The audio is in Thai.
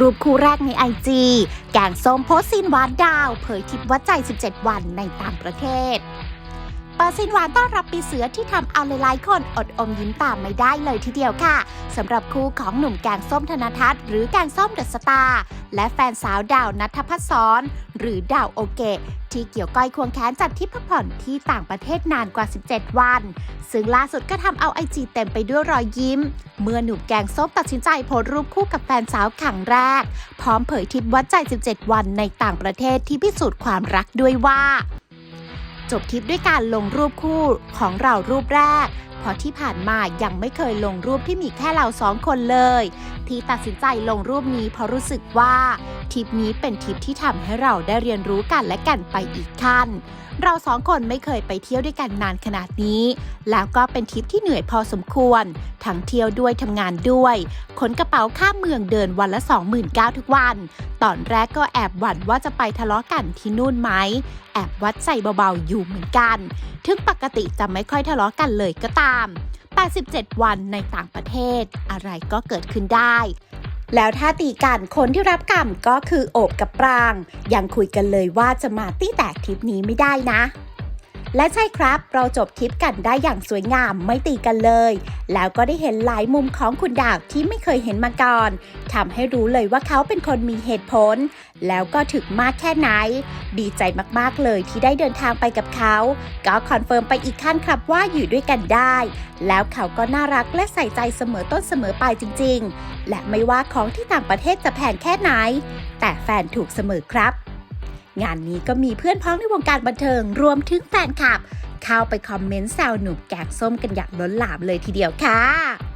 รูปคู่แรกในไอจีแกงส้มโพสซีนหวานดาว เผยทริปวัดใจ 17 วันในต่างประเทศปิดซีนหวานต้อนรับปีเสือที่ทำเอาหลายๆคนอดอมยิ้มตามไม่ได้เลยทีเดียวค่ะสำหรับคู่ของหนุ่มแกงส้มธนทัศน์หรือแกงส้มเดอะสตาร์และแฟนสาวดาวนัทพัฒสอน หรือดาวโอเกะที่เกี่ยวก้อยควงแขนจัดทริปพักผ่อนที่ต่างประเทศนานกว่า 17 วัน ซึ่งล่าสุดก็ทำเอาไอจีเต็มไปด้วยรอยยิ้ม เมื่อหนุ่มแกงส้มตัดสินใจโพสรูปคู่กับแฟนสาวครั้งแรก พร้อมเผยทริปวัดใจ 17 วันในต่างประเทศที่พิสูจน์ความรักด้วยว่า จบทริปด้วยการลงรูปคู่ของเรารูปแรกเพราะที่ผ่านมายังไม่เคยลงรูปที่มีแค่เราสองคนเลย ที่ตัดสินใจลงรูปนี้เพราะรู้สึกว่า ทริปนี้เป็นทริปที่ทำให้เราได้เรียนรู้กันและกันไปอีกขั้น เราสองคนไม่เคยไปเที่ยวด้วยกันนานขนาดนี้ แล้วก็เป็นทริปที่เหนื่อยพอสมควร ทั้งเที่ยวด้วยทำงานด้วยขนกระเป๋าข้ามเมืองเดินวันละ 29,000ทุกวัน ตอนแรกก็แอบหวั่นว่าจะไปทะเลาะกันที่นู่นไหม แอบวัดใส่เบาๆอยู่เหมือนกัน ถึงปกติจะไม่ค่อยทะเลาะกันเลยก็ตาม 87 วันในต่างประเทศ อะไรก็เกิดขึ้นได้ แล้วถ้าตีกันคนที่รับกรรมก็คือโอบกับปราง ยังคุยกันเลยว่าจะมาตีแตกทริปนี้ไม่ได้นะ และใช่ครับ เราจบทริปกันได้อย่างสวยงามไม่ตีกันเลย แล้วก็ได้เห็นหลายมุมของคุณดาวที่ไม่เคยเห็นมาก่อนทำให้รู้เลยว่าเขาเป็นคนมีเหตุผล แล้วก็ถึกมากแค่ไหน ดีใจมากๆเลยที่ได้เดินทางไปกับเขา ก็คอนเฟิร์มไปอีกขั้นครับว่าอยู่ด้วยกันได้ แล้วเขาก็น่ารักและใส่ใจเสมอต้นเสมอปลายจริง ๆ และไม่ว่าของที่ต่างประเทศจะแพงแค่ไหน แต่แฟนถูกเสมอครับ งานนี้ก็มีเพื่อนพ้องในวงการบันเทิงรวมถึงแฟนคลับ เข้าไปคอมเมนต์แซวหนุ่มแกงส้มกันอย่างล้นหลามเลยทีเดียวค่ะ